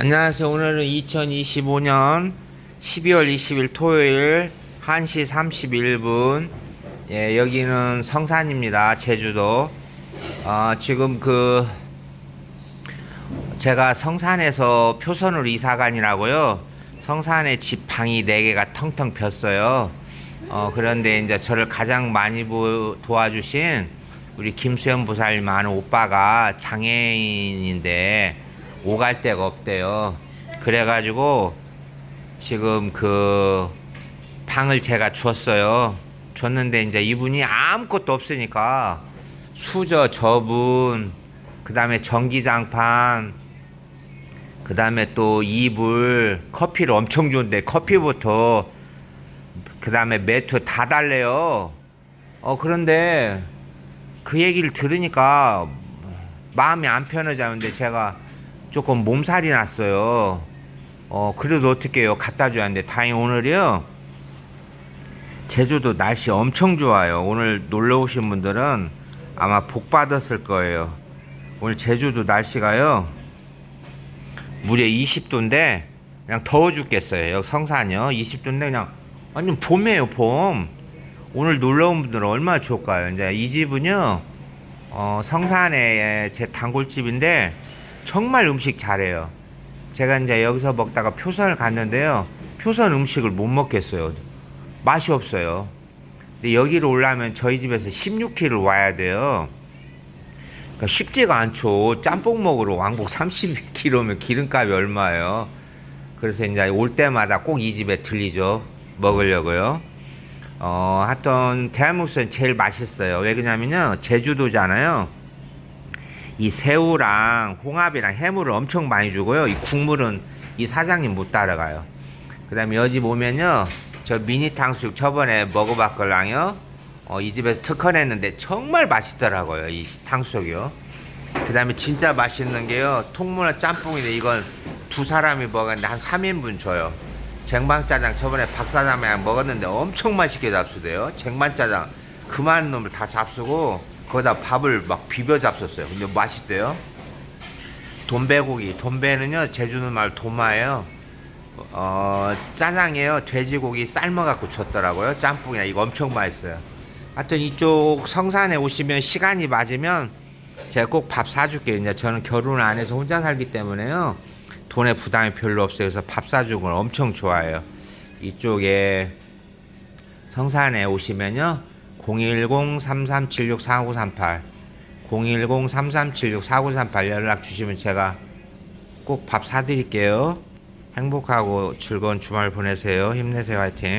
안녕하세요. 오늘은 2025년 12월 20일 토요일 1시 31분. 예, 여기는 성산입니다. 제주도. 어, 지금 그 제가 성산에서 표선으로 이사간이라고요. 성산에 집 방이 4개가 텅텅 폈어요. 어, 그런데 이제 저를 가장 많이 보- 도와주신 우리 김수현 부사님 아는 오빠가 장애인인데 오갈 데가 없대요. 그래가지고 지금 그 방을 제가 줬어요. 줬는데 이제 이분이 아무것도 없으니까 수저 저분, 그 다음에 전기장판, 그 다음에 또 이불, 커피를 엄청 주는데 커피부터 그 다음에 매트 다 달래요. 어, 그런데 그 얘기를 들으니까 마음이 안 편해지는데 제가 조금 몸살이 났어요. 어, 그래도 어떡해요. 갖다 줘야 하는데 다행히 오늘이요. 제주도 날씨 엄청 좋아요. 오늘 놀러 오신 분들은 아마 복 받았을 거예요. 오늘 제주도 날씨가요. 무려 20도인데 그냥 더워 죽겠어요. 여기 성산이요. 20도인데 그냥 완전 봄이에요, 봄. 오늘 놀러 온 분들은 얼마나 좋을까요? 이제 이 집은요. 어, 성산에 제 단골집인데 정말 음식 잘해요. 제가 이제 여기서 먹다가 표선을 갔는데요. 표선 음식을 못 먹겠어요. 맛이 없어요. 근데 여기로 오려면 저희 집에서 16km 와야 돼요. 그러니까 쉽지가 않죠. 짬뽕 먹으러 왕복 30km면 기름값이 얼마예요? 그래서 이제 올 때마다 꼭 이 집에 들리죠. 먹으려고요. 어, 하여튼 대한민국에서 제일 맛있어요. 왜 그러냐면요. 제주도잖아요. 이 새우랑 홍합이랑 해물을 엄청 많이 주고요. 이 국물은 이 사장님 못 따라가요. 그 다음에 여집 오면요. 저 미니 탕수육 저번에 먹어봤걸랑요. 어, 이 집에서 특허 냈는데 정말 맛있더라고요. 이 탕수육이요. 그 다음에 진짜 맛있는 게요. 통문어 짬뽕인데 이건 두 사람이 먹었는데 한 3인분 줘요. 쟁반짜장 저번에 박사장이랑 먹었는데 엄청 맛있게 잡수대요. 쟁반짜장 그만 놈을 다 잡수고 거기다 밥을 막 비벼 잡sus어요. 근데 맛있대요. 돈배고기. 돈배는요 제주는 말 도마예요. 어 짜장이에요. 돼지고기 삶아갖고 줬더라고요. 짬뽕이나 이거 엄청 맛있어요. 하여튼 이쪽 성산에 오시면 시간이 맞으면 제가 꼭 밥 사줄게요. 이제 저는 결혼 안 해서 혼자 살기 때문에요. 돈에 부담이 별로 없어요. 그래서 밥 사주는 걸 엄청 좋아해요. 이쪽에 성산에 오시면요. 010-3376-4938 010-3376-4938 연락 주시면 제가 꼭 밥 사드릴게요. 행복하고 즐거운 주말 보내세요. 힘내세요. 화이팅.